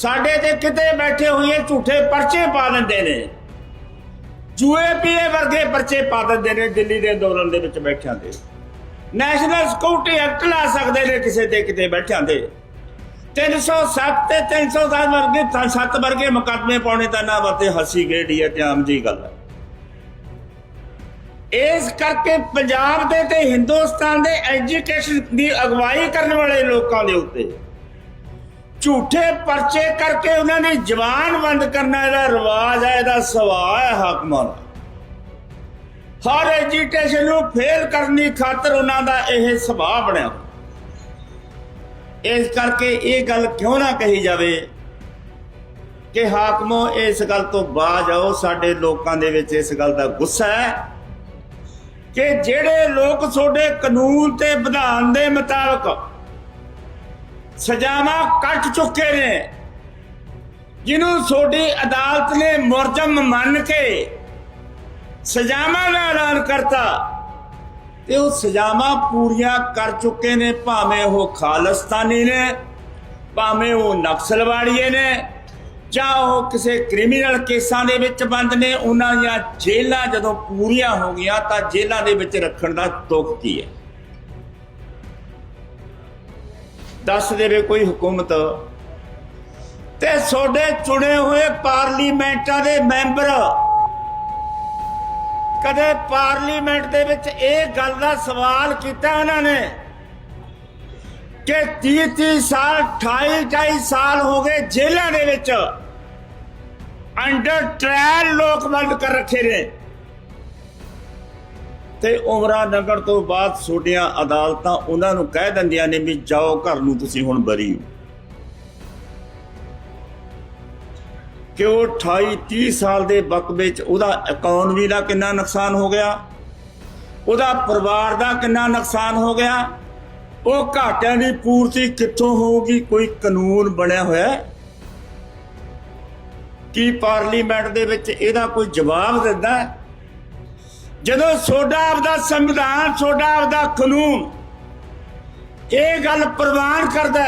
ਸਾਡੇ ਤੇ ਕਿਤੇ ਬੈਠੇ ਹੋਏ ਝੂਠੇ ਪਰਚੇ ਪਾ ਦਿੰਦੇ ਨੇ। ਜੂਏ ਪੀਏ ਵਰਗੇ ਪਰਚੇ ਪਾ ਦਿੰਦੇ ਨੇ ਦਿੱਲੀ ਦੇ ਅੰਦੋਲਨ ਦੇ ਵਿੱਚ ਬੈਠਿਆਂ ਦੇ। ਨੈਸ਼ਨਲ ਸਿਕਿਉਰਿਟੀ ਐਕਟ ਲਾ ਸਕਦੇ ਨੇ ਕਿਸੇ ਤੇ ਕਿਤੇ ਬੈਠਿਆਂ ਦੇ। 307 ਤੇ 307 ਵਰਗੇ ਸੱਤ ਵਰਗੇ ਮੁਕੱਦਮੇ ਪਾਉਣੇ ਤਾਂ ਨਾ ਵਤੇ ਹਸੀ ਗੇੜੀ ਹੈ ਤੇ ਆਮ ਜੀ ਗੱਲ ਹੈ। ਇਸ ਕਰਕੇ ਪੰਜਾਬ ਦੇ ਤੇ ਹਿੰਦੁਸਤਾਨ ਦੇ ਐਜੂਕੇਸ਼ਨ ਦੀ ਅਗਵਾਈ ਕਰਨ ਵਾਲੇ ਲੋਕਾਂ ਦੇ ਉੱਤੇ ਝੂਠੇ ਪਰਚੇ ਕਰਕੇ ਉਹਨਾਂ ਦੀ ਜ਼ਬਾਨ ਬੰਦ ਕਰਨਾ, ਇਹਦਾ ਰਿਵਾਜ ਹੈ, ਇਹਦਾ ਸੁਭਾਅ ਹੈ ਹਾਕਮਾਂ ਦਾ ਹਰ ਐਜੂਕੇਸ਼ਨ ਨੂੰ ਫੇਲ ਕਰਨੀ ਖਾਤਰ ਉਹਨਾਂ ਦਾ ਇਹ ਸੁਭਾਅ ਬਣਿਆ। ਇਸ ਕਰਕੇ ਇਹ ਗੱਲ ਕਿਉਂ ਨਾ ਕਹੀ ਜਾਵੇ ਕਿ ਹਾਕਮੋ, ਇਸ ਗੱਲ ਤੋਂ ਬਾਜ ਆਓ, ਸਾਡੇ ਲੋਕਾਂ ਦੇ ਵਿੱਚ ਇਸ ਗੱਲ ਦਾ ਗੁੱਸਾ ਹੈ ਕਿ ਜਿਹੜੇ ਲੋਕ ਤੁਹਾਡੇ ਕਾਨੂੰਨ ਤੇ ਵਿਧਾਨ ਦੇ ਮੁਤਾਬਕ ਸਜ਼ਾਵਾਂ ਕੱਟ ਚੁੱਕੇ ਨੇ। ਜਿਹਨੂੰ ਤੁਹਾਡੀ ਅਦਾਲਤ ਨੇ ਮੁਰਜਮ ਮੰਨ ਕੇ ਸਜ਼ਾਵਾਂ ਦਾ ਐਲਾਨ ਕਰਤਾ, ਤੇ ਉਹ ਸਜ਼ਾਵਾਂ ਪੂਰੀਆਂ ਕਰ ਚੁੱਕੇ ਨੇ, ਭਾਵੇਂ ਉਹ ਖਾਲਸਤਾਨੀ ਨੇ, ਭਾਵੇਂ ਉਹ ਨਕਸਲਵਾੜੀਏ ਨੇ, ਜਾਂ ਉਹ ਕਿਸੇ ਕ੍ਰਿਮੀਨਲ ਕੇਸਾਂ ਦੇ ਵਿੱਚ ਬੰਦ ਨੇ, ਉਹਨਾਂ ਦੀਆਂ ਜੇਲ੍ਹਾਂ ਜਦੋਂ ਪੂਰੀਆਂ ਹੋ ਗਈਆਂ, ਤਾਂ ਜੇਲ੍ਹਾਂ ਦੇ ਵਿੱਚ ਰੱਖਣ ਦਾ ਦੁੱਖ ਕੀ ਹੈ? ਦੱਸ ਦੇਵੇ ਕੋਈ ਹਕੂਮਤ। ਤੇ ਤੁਹਾਡੇ ਚੁਣੇ ਹੋਏ ਪਾਰਲੀਮੈਂਟਾਂ ਦੇ ਮੈਂਬਰ ਕਦੇ ਪਾਰਲੀਮੈਂਟ ਦੇ ਵਿੱਚ ਇਹ ਗੱਲ ਦਾ ਸਵਾਲ ਕੀਤਾ ਉਹਨਾਂ ਨੇ ਕਿ 30 30 ਸਾਲ 28 28 ਸਾਲ ਹੋ ਗਏ ਜੇਲ੍ਹਾਂ ਦੇ ਵਿੱਚ ਅੰਡਰ ਟ੍ਰਾਇਲ ਲੋਕ ਬੰਦ ਕਰ ਰੱਖੇ ਨੇ। ਤੇ ਉਮਰਾਂ ਲੰਘਣ ਤੋਂ ਬਾਅਦ ਛੋਟੀਆਂ ਅਦਾਲਤਾਂ ਉਹਨਾਂ ਨੂੰ ਕਹਿ ਦਿੰਦੀਆਂ ਨੇ ਵੀ ਜਾਓ ਘਰ ਨੂੰ ਤੁਸੀਂ ਹੁਣ ਬਰੀ। ਹੋ ਕਿ ਉਹ 28 30 ਸਾਲ ਦੇ ਵਕਤ ਵਿੱਚ ਉਹਦਾ ਇਕਨੋਮੀ ਦਾ ਕਿੰਨਾ ਨੁਕਸਾਨ ਹੋ ਗਿਆ? ਉਹਦਾ ਪਰਿਵਾਰ ਦਾ ਕਿੰਨਾ ਨੁਕਸਾਨ ਹੋ ਗਿਆ? ਉਹ ਘਾਟਿਆਂ ਦੀ ਪੂਰਤੀ ਕਿੱਥੋਂ ਹੋਊਗੀ? ਕੋਈ ਕਾਨੂੰਨ ਬਣਿਆ ਹੋਇਆ ਹੈ? ਕੀ ਪਾਰਲੀਮੈਂਟ ਦੇ ਵਿੱਚ ਇਹਦਾ ਕੋਈ ਜਵਾਬ ਦਿੰਦਾ ਹੈ? ਜਦੋਂ ਸੋਡਾ ਆਪਦਾ ਸੰਵਿਧਾਨ, ਸੋਡਾ ਆਪਦਾ ਕਾਨੂੰਨ ਇਹ ਗੱਲ ਪ੍ਰਵਾਨ ਕਰਦਾ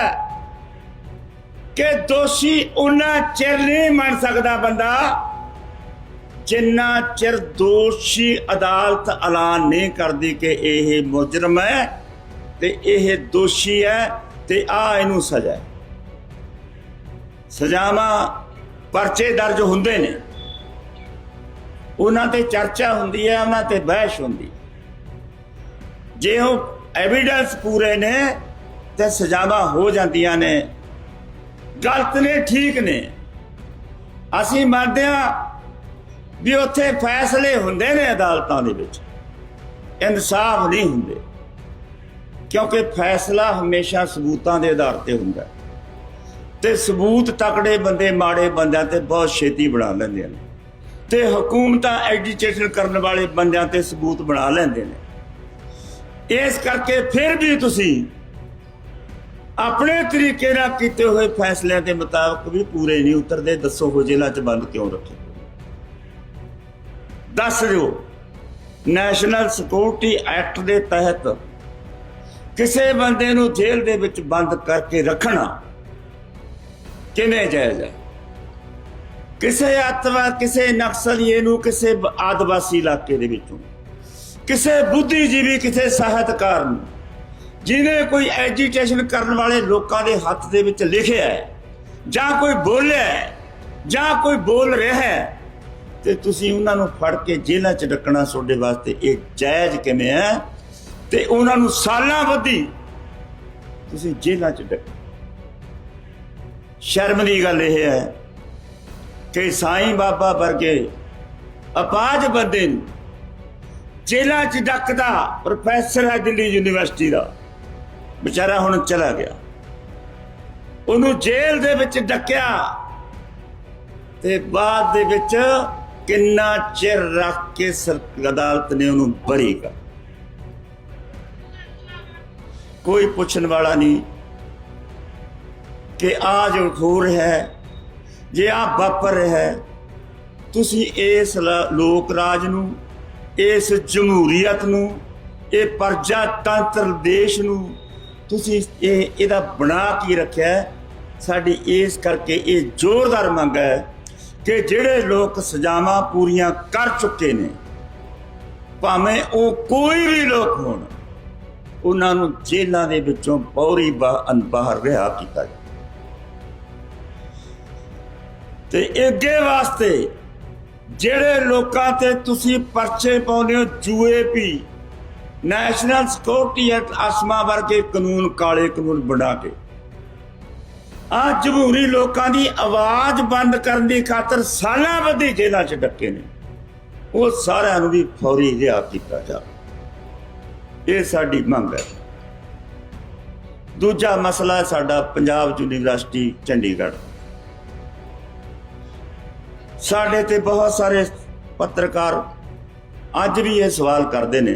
ਕਿ ਦੋਸ਼ੀ ਉਹਨਾਂ ਚਿਰ ਨਹੀਂ ਮੰਨ ਸਕਦਾ ਬੰਦਾ, ਜਿੰਨਾ ਚਿਰ ਦੋਸ਼ੀ ਅਦਾਲਤ ਐਲਾਨ ਨਹੀਂ ਕਰਦੀ ਕਿ ਇਹ ਮੁਜਰਮ ਹੈ ਤੇ ਇਹ ਦੋਸ਼ੀ ਹੈ ਤੇ ਆ ਇਹਨੂੰ ਸਜ਼ਾ ਸਜ਼ਾਵਾਂ ਪਰਚੇ ਦਰਜ ਹੁੰਦੇ ਨੇ। ਉਹਨਾਂ ਤੇ ਚਰਚਾ ਹੁੰਦੀ ਹੈ, ਉਹਨਾਂ ਤੇ ਬਹਿਸ ਹੁੰਦੀ ਜੇ ਉਹ ਐਵੀਡੈਂਸ ਪੂਰੇ ਨੇ ਤੇ ਸਜ਼ਾਵਾਂ ਹੋ ਜਾਂਦੀਆਂ ਨੇ, ਗਲਤ ਨੇ, ਠੀਕ ਨੇ। ਅਸੀਂ ਮੰਨਦੇ ਹਾਂ ਵੀ ਉੱਥੇ ਫੈਸਲੇ ਹੁੰਦੇ ਨੇ ਅਦਾਲਤਾਂ ਦੇ ਵਿੱਚ। ਇਨਸਾਫ ਨਹੀਂ ਹੁੰਦੇ। ਕਿਉਂਕਿ ਫੈਸਲਾ ਹਮੇਸ਼ਾ ਸਬੂਤਾਂ ਦੇ ਆਧਾਰ ਤੇ ਹੁੰਦਾ। ਹੈ। ਤੇ ਸਬੂਤ ਤਕੜੇ ਬੰਦੇ, ਮਾੜੇ ਬੰਦਿਆਂ ਤੇ ਬਹੁਤ ਛੇਤੀ ਬਣਾ ਲੈਂਦੇ ਨੇ। ਤੇ ਹਕੂਮਤਾਂ ਐਜੀਟੇਸ਼ਨ ਕਰਨ ਵਾਲੇ ਬੰਦਿਆਂ ਤੇ ਸਬੂਤ ਬਣਾ ਲੈਂਦੇ ਨੇ। ਇਸ ਕਰਕੇ ਫਿਰ ਵੀ ਤੁਸੀਂ ਆਪਣੇ ਤਰੀਕੇ ਨਾਲ ਕੀਤੇ ਹੋਏ ਫੈਸਲਿਆਂ ਦੇ ਮੁਤਾਬਕ ਵੀ ਪੂਰੇ ਨਹੀਂ ਉਤਰਦੇ। ਦੱਸੋ ਹੋ ਜੇਲ੍ਹਾਂ 'ਚ ਬੰਦ ਕਿਉਂ ਰੱਖੇ? ਦੱਸ ਦਿਓ ਨੈਸ਼ਨਲ ਸਿਕਿਉਰਿਟੀ ਐਕਟ ਦੇ ਤਹਿਤ ਕਿਸੇ ਬੰਦੇ ਨੂੰ ਜੇਲ੍ਹ ਦੇ ਵਿੱਚ ਬੰਦ ਕਰਕੇ ਰੱਖਣਾ ਕਿਵੇਂ ਜਾਇਜ਼ ਹੈ? ਕਿਸੇ ਅਤਵਾ ਕਿਸੇ ਨਕਸਲੀਏ ਨੂੰ ਕਿਸੇ ਆਦਿਵਾਸੀ ਇਲਾਕੇ ਦੇ ਵਿੱਚੋਂ, ਕਿਸੇ ਬੁੱਧੀਜੀਵੀ ਕਿਸੇ ਸਾਹਿਤਕਾਰ ਨੂੰ, ਜਿਹਨੇ ਕੋਈ ਐਜੀਟੇਸ਼ਨ ਕਰਨ ਵਾਲੇ ਲੋਕਾਂ ਦੇ ਹੱਥ ਦੇ ਵਿੱਚ ਲਿਖਿਆ ਹੈ, ਜਾਂ ਕੋਈ ਬੋਲਿਆ ਹੈ, ਜਾਂ ਕੋਈ ਬੋਲ ਰਿਹਾ ਹੈ, ਤੇ ਤੁਸੀਂ ਉਹਨਾਂ ਨੂੰ ਫੜ ਕੇ ਜੇਲ੍ਹਾਂ 'ਚ ਡੱਕਣਾ ਤੁਹਾਡੇ ਵਾਸਤੇ ਇਹ ਜਾਇਜ਼ ਕਿਵੇਂ ਹੈ? ਤੇ ਉਹਨਾਂ ਨੂੰ ਸਾਲਾਂ ਬੱਧੀ ਤੁਸੀਂ ਜੇਲ੍ਹਾਂ 'ਚ ਡੱਕ। ਸ਼ਰਮ ਦੀ ਗੱਲ ਇਹ ਹੈ ਕਿ ਸਾਈਂ ਬਾਬਾ ਵਰਗੇ ਅਪਾਜ ਬੰਦੇ ਨੂੰ ਜੇਲ੍ਹਾਂ 'ਚ ਡੱਕਦਾ ਪ੍ਰੋਫੈਸਰ ਹੈ ਦਿੱਲੀ ਯੂਨੀਵਰਸਿਟੀ ਦਾ। ਵਿਚਾਰਾ ਹੁਣ ਚਲਾ ਗਿਆ। ਉਹਨੂੰ ਜੇਲ੍ਹ ਦੇ ਵਿੱਚ ਡੱਕਿਆ ਤੇ ਬਾਅਦ ਦੇ ਵਿੱਚ ਕਿੰਨਾ ਚਿਰ ਰੱਖ ਕੇ ਸਰ ਅਦਾਲਤ ਨੇ ਉਹਨੂੰ ਬਰੀ ਕਰ। ਕੋਈ ਪੁੱਛਣ ਵਾਲਾ ਨਹੀਂ ਕਿ ਆ ਜੋ ਹੋ ਹੈ ਜੇ ਆ ਵਾਪਰ ਰਿਹਾ ਹੈ, ਤੁਸੀਂ ਇਸ ਲ- ਲੋਕ ਰਾਜ ਨੂੰ, ਇਸ ਜਮਹੂਰੀਅਤ ਨੂੰ, ਇਹ ਪ੍ਰਜਾਤੰਤਰ ਦੇਸ਼ ਨੂੰ ਤੁਸੀਂ ਇਹ, ਇਹਦਾ ਬਣਾ ਕੀ ਰੱਖਿਆ ਸਾਡੀ ਇਸ ਕਰਕੇ ਇਹ ਜ਼ੋਰਦਾਰ ਮੰਗ ਹੈ ਕਿ ਜਿਹੜੇ ਲੋਕ ਸਜ਼ਾਵਾਂ ਪੂਰੀਆਂ ਕਰ ਚੁੱਕੇ ਨੇ, ਭਾਵੇਂ ਉਹ ਕੋਈ ਵੀ ਲੋਕ ਹੋਣ, ਉਹਨਾਂ ਨੂੰ ਜੇਲ੍ਹਾਂ ਦੇ ਵਿੱਚੋਂ ਪੌਰੀ ਬਾ- ਬਾਹਰ ਰਿਹਾ ਕੀਤਾ ਜਾਵੇ। ਤੇ ਅੱਗੇ ਵਾਸਤੇ ਜਿਹੜੇ ਲੋਕਾਂ ਤੇ ਤੁਸੀਂ ਪਰਚੇ ਪਾਉਂਦੇ ਹੋ, ਜੂਏ ਪੀ ਨੈਸ਼ਨਲ ਸਿਕਿਉਰਿਟੀ ਐਕਟ ਅਸਮਾ ਵਰਗੇ ਕਾਨੂੰਨ, ਕਾਲੇ ਕਾਨੂੰਨ ਬਣਾ ਕੇ। ਆ ਜਮਹੂਰੀ ਲੋਕਾਂ ਦੀ ਆਵਾਜ਼ ਬੰਦ ਕਰਨ ਦੀ ਖਾਤਰ ਸਾਲਾਂ ਬੱਧੀ ਜੇਲ੍ਹਾਂ 'ਚ ਡੱਕੇ ਨੇ। ਉਹ ਸਾਰਿਆਂ ਨੂੰ ਵੀ ਫੌਰੀ ਰਿਹਾ ਕੀਤਾ ਜਾਵੇ। ਇਹ ਸਾਡੀ ਮੰਗ ਹੈ। ਦੂਜਾ ਮਸਲਾ ਸਾਡਾ ਪੰਜਾਬ ਯੂਨੀਵਰਸਿਟੀ, ਚੰਡੀਗੜ੍ਹ। ਸਾਡੇ ਤੇ ਬਹੁਤ ਸਾਰੇ ਪੱਤਰਕਾਰ ਅੱਜ ਵੀ ਇਹ ਸਵਾਲ ਕਰਦੇ ਨੇ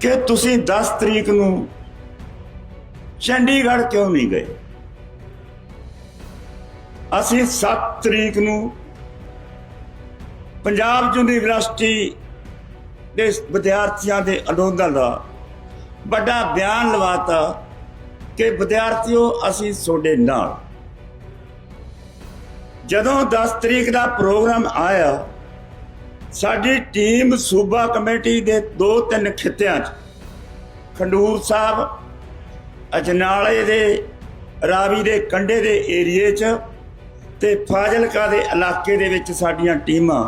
ਕਿ ਤੁਸੀਂ 10 ਤਰੀਕ ਨੂੰ ਚੰਡੀਗੜ੍ਹ ਕਿਉਂ ਨਹੀਂ ਗਏ? ਅਸੀਂ 7 ਤਰੀਕ ਨੂੰ ਪੰਜਾਬ ਯੂਨੀਵਰਸਿਟੀ ਦੇ ਵਿਦਿਆਰਥੀਆਂ ਦੇ ਅੰਦੋਲਨ ਦਾ ਵੱਡਾ ਬਿਆਨ ਲਵਾਤਾ ਕਿ ਵਿਦਿਆਰਥੀਓ, ਅਸੀਂ ਤੁਹਾਡੇ ਨਾਲ ਜਦੋਂ 10 ਤਰੀਕ ਦਾ ਪ੍ਰੋਗਰਾਮ ਆਇਆ, ਸਾਡੀ ਟੀਮ ਸੂਬਾ ਕਮੇਟੀ ਦੇ ਦੋ ਤਿੰਨ ਖਿੱਤਿਆਂ 'ਚ, ਖੰਡੂਰ ਸਾਹਿਬ, ਅਜਨਾਲੇ ਦੇ, ਰਾਵੀ ਦੇ ਕੰਢੇ ਦੇ ਏਰੀਏ 'ਚ ਤੇ ਫਾਜ਼ਿਲਕਾ ਦੇ ਇਲਾਕੇ ਦੇ ਵਿੱਚ ਸਾਡੀਆਂ ਟੀਮਾਂ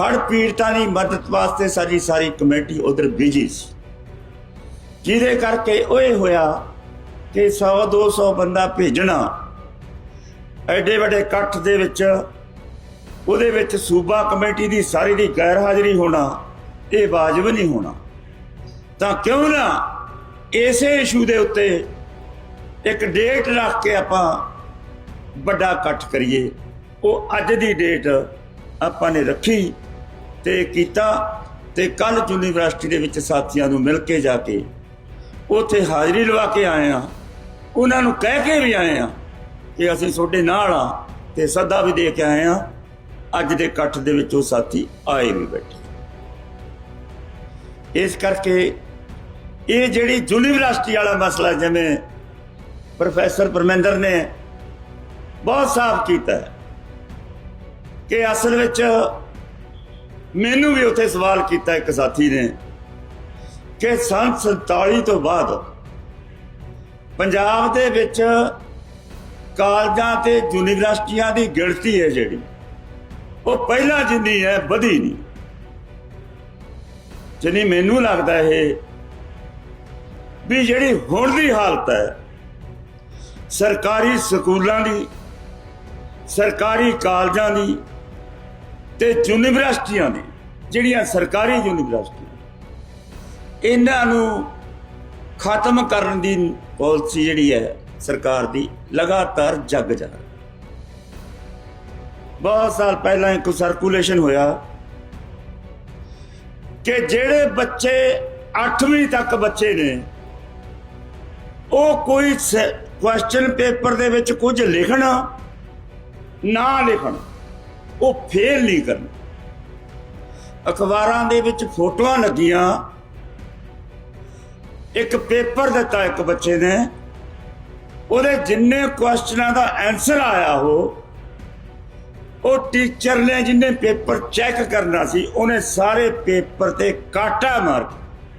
ਹੜ੍ਹ ਪੀੜਤਾਂ ਦੀ ਮਦਦ ਵਾਸਤੇ ਸਾਡੀ ਸਾਰੀ ਕਮੇਟੀ ਉਧਰ ਬਿਜ਼ੀ ਸੀ। ਜਿਹਦੇ ਕਰਕੇ ਉਹ ਇਹ ਹੋਇਆ ਕਿ 100 200 ਬੰਦਾ ਭੇਜਣਾ ਐਡੇ ਵੱਡੇ ਇਕੱਠ ਦੇ ਵਿੱਚ ਉਹਦੇ ਵਿੱਚ ਸੂਬਾ ਕਮੇਟੀ ਦੀ ਸਾਰੀ ਦੀ ਗੈਰ ਹਾਜ਼ਰੀ ਹੋਣਾ, ਇਹ ਵਾਜਬ ਨਹੀਂ ਹੋਣਾ। ਤਾਂ ਕਿਉਂ ਨਾ ਇਸੇ ਇਸ਼ੂ ਦੇ ਉੱਤੇ ਇੱਕ ਡੇਟ ਰੱਖ ਕੇ ਆਪਾਂ ਵੱਡਾ ਇਕੱਠ ਕਰੀਏ। ਉਹ ਅੱਜ ਦੀ ਡੇਟ ਆਪਾਂ ਨੇ ਰੱਖੀ ਤੇ ਕੀਤਾ ਤੇ ਕੱਲ ਯੂਨੀਵਰਸਿਟੀ ਦੇ ਵਿੱਚ ਸਾਥੀਆਂ ਨੂੰ ਮਿਲ ਕੇ ਜਾ ਕੇ ਉੱਥੇ ਹਾਜ਼ਰੀ ਲਵਾ ਕੇ ਆਏ ਆ ਉਹਨਾਂ ਨੂੰ ਕਹਿ ਕੇ ਵੀ ਆਏ ਆ ਕਿ ਅਸੀਂ ਤੁਹਾਡੇ ਨਾਲ ਆ ਤੇ ਸੱਦਾ ਵੀ ਦੇ ਕੇ ਆਏ ਆ। ਅੱਜ ਦੇ ਇਕੱਠ ਦੇ ਵਿੱਚ ਉਹ ਸਾਥੀ ਆਏ ਵੀ ਬੈਠੇ। ਇਸ ਕਰਕੇ ਇਹ ਜਿਹੜੀ ਯੂਨੀਵਰਸਿਟੀ ਵਾਲਾ ਮਸਲਾ ਜਿਵੇਂ ਪ੍ਰੋਫੈਸਰ ਪਰਮੇਂਦਰ ਨੇ ਬਹੁਤ ਸਾਫ਼ ਕੀਤਾ ਹੈ ਕਿ ਅਸਲ ਵਿੱਚ ਮੈਨੂੰ ਵੀ ਉੱਥੇ ਸਵਾਲ ਕੀਤਾ ਇੱਕ ਸਾਥੀ ਨੇ ਕਿ ਸੰਨ 47 ਤੋਂ ਬਾਅਦ ਪੰਜਾਬ ਦੇ ਵਿੱਚ ਕਾਲਜਾਂ ਤੇ ਯੂਨੀਵਰਸਿਟੀਆਂ ਦੀ ਗਿਣਤੀ ਹੈ ਜਿਹੜੀ, ਉਹ ਪਹਿਲਾਂ ਜਿੰਨੀ ਹੈ, ਵਧੀ ਨਹੀਂ। ਜਿੰਨੀ ਮੈਨੂੰ ਲੱਗਦਾ ਇਹ, ਵੀ ਜਿਹੜੀ ਹੁਣ ਦੀ ਹਾਲਤ ਹੈ, ਸਰਕਾਰੀ ਸਕੂਲਾਂ ਦੀ, ਸਰਕਾਰੀ ਕਾਲਜਾਂ ਦੀ ਤੇ ਯੂਨੀਵਰਸਿਟੀਆਂ ਦੀ, ਜਿਹੜੀਆਂ ਸਰਕਾਰੀ ਯੂਨੀਵਰਸਿਟੀਆਂ, ਇਹਨਾਂ ਨੂੰ ਖਤਮ ਕਰਨ ਦੀ ਪਾਲਿਸੀ ਜਿਹੜੀ ਹੈ ਸਰਕਾਰ ਦੀ ਲਗਾਤਾਰ ਜੱਗ ਜਾ ਰਹੀ ਬਹੁਤ ਸਾਲ ਪਹਿਲਾਂ ਇੱਕ ਸਰਕੂਲੇਸ਼ਨ ਹੋਇਆ ਕਿ ਜਿਹੜੇ ਬੱਚੇ 8ਵੀਂ ਤੱਕ ਬੱਚੇ ਨੇ, ਉਹ ਕੋਈ ਕੁਐਸਚਨ ਪੇਪਰ ਦੇ ਵਿੱਚ ਕੁਝ ਲਿਖਣਾ, ਨਾ ਲਿਖਣ, ਉਹ ਫੇਲ ਨਹੀਂ ਕਰਨ। ਅਖਬਾਰਾਂ ਦੇ ਵਿੱਚ ਫੋਟੋਆਂ ਲੱਗੀਆਂ, ਇੱਕ ਪੇਪਰ ਦਿੱਤਾ ਇੱਕ ਬੱਚੇ ਨੇ ਉਹਦੇ ਜਿੰਨੇ ਕੁਐਸਚਨਾਂ ਦਾ ਆਨਸਰ ਆਇਆ ਉਹ ਉਹ ਟੀਚਰ ਨੇ ਜਿੰਨੇ ਪੇਪਰ ਚੈੱਕ ਕਰਨਾ ਸੀ, ਉਹਨੇ ਸਾਰੇ ਪੇਪਰ ਤੇ ਕਾਟਾ ਮਾਰ